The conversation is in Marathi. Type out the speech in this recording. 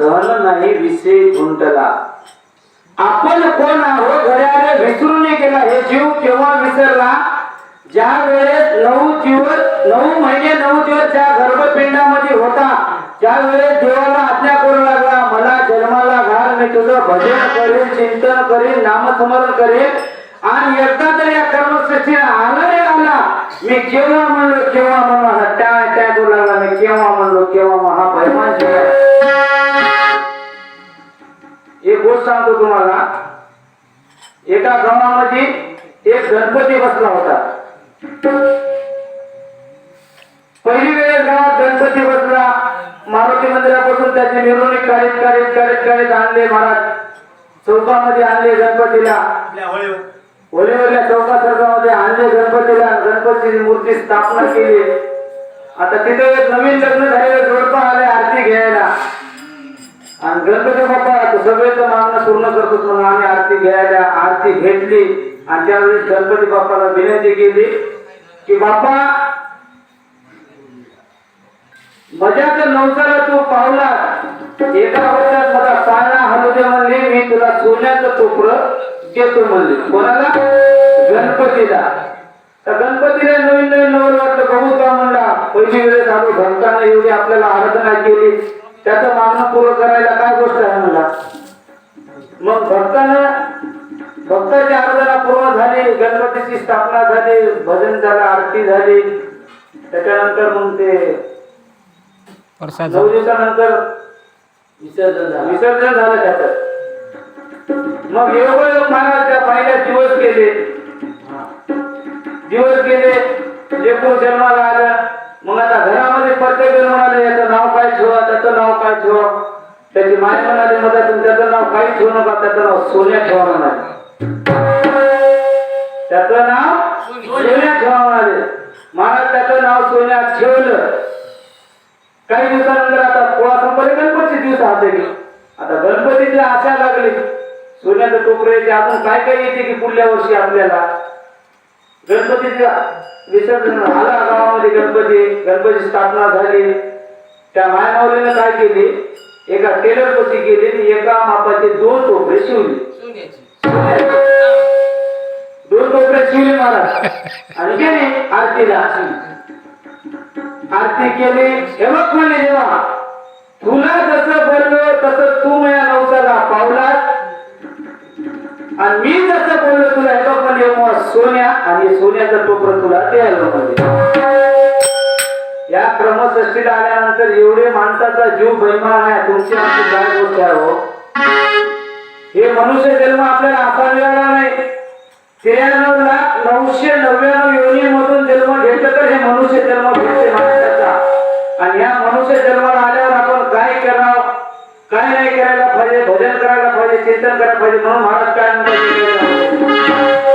धन नाही विषय गुंतला. आपण कोण आहोत? घड्याळे विसरून नाही गेला. हे जीव केव्हा विसरला? ज्या वेळेस नऊ दिवस नऊ महिने नऊ दिवस ज्या गर्भपिंडामध्ये होता ज्या वेळेस देवाला आज्ञा करू लागला मला जन्माला घाल मी तुझं भजन करेल चिंतन करेल नामस्मरण करेल आणि एकदा तर या कर्मसृष्टीला आला रे आला. मी केव्हा म्हणलो केव्हा म्हणलो हा त्या त्या सांगतो तुम्हाला एका गावामध्ये एक गणपती बसला होता. पहिली वेळेस गावात गणपती बसला. मारुती मंदिरापासून त्याची मिरवणूक काढीत काढीत काढीत काढीत आणले महाराज. चौकामध्ये आणले गणपतीला. आपल्या होलीवरल्या चौका चौकामध्ये आणले गणपतीला. गणपतीची मूर्ती स्थापना केली. आता तिथे एक नवीन लग्न झालेलं जोडपा आले आरती घ्यायला. आणि गणपती बाप्पा सगळ्याचं पूर्ण करतो म्हणून आम्ही आरती घ्यायला आरती घेतली. आणि त्यावेळी गणपती बाप्पाला विनंती केली की बाप्पा मजा तर नवसाला तू पावला. एका वर्षात मला पाळणा हलू दे म्हणले मी तुला सोन्याचं टोपरं देतो म्हणले. कोणाला? गणपतीला. तर गणपतीला नवीन नवीन नवर वाटलं. बघू का म्हणला पहिली वेळेस आलो भक्तानं एवढी आपल्याला आराधना केली. त्याचं मागणं पूर्ण करायला काय गोष्ट आहे म्हणला? पूर्ण झाली गणपतीची स्थापना झाली भजन झालं आरती झाली. त्याच्यानंतर मग ते प्रसाद नऊ दिवसानंतर विसर्जन झालं. विसर्जन झालं त्याचं. मग योगायोग महाराज त्या पहिल्या दिवस गेले. दिवस गेले जे कोण जन्माला आलं. मग आता घरामध्ये प्रत्येक जण म्हणाले याचं नाव काय ठेवा त्याचं नाव काय ठेवा? त्याची माय म्हणाली मग त्याचं नाव काही ठेवू नका त्याचं नाव सोन्या ठेवा म्हणाले. त्याचं नाव सोन्या. ठेवा म्हणाले महाराज त्याचं नाव सोन्या ठेवलं. काही दिवसानंतर आता पोळा संपले गणपतीचे दिवस आले आता गणपतीची आशा लागली. सोन्याचं टोकर येते. अजून काय काय येते की पुढल्या वर्षी आपल्याला? गणपतीचा विसर्जन आला गावामध्ये गणपती? गणपती स्थापना झाली. त्या मायमावलीनं काय केली? एका टेलर पशी केली आणि एका मापाचे दोन टोपरे शिवले. दोन कोपऱ्यात शिवले महाराज आणि गेले आरतीला आरती केली. हे बघ म्हणले देवा तुला जसं बोललो तसं तू माझ्या नवसाला पावलास. आणि मी जसं बोललो तुला हे बघ म्हणले मग सोन्या आणि सोन्याचं टोपर तुला द्यायला म्हणजे या क्रमसष्टीला आल्यानंतर एवढे माणसाचा जीव बैमान आहे तुमची आमची काय गोष्ट आहे हो? हे मनुष्य जन्म आपल्याला असा मिळाला नाही. त्र्याण्णव लाख नऊशे नव्याण्णव योनीमधून जन्म घेतलं तर हे मनुष्य जन्म भेटते माणसाचा. आणि या मनुष्य जन्माला आल्यावर आपण काय करावं? काय नाही करायला पाहिजे? भजन करायला पाहिजे? चिंतन करायला पाहिजे? म्हणून महाराज काय म्हणतात?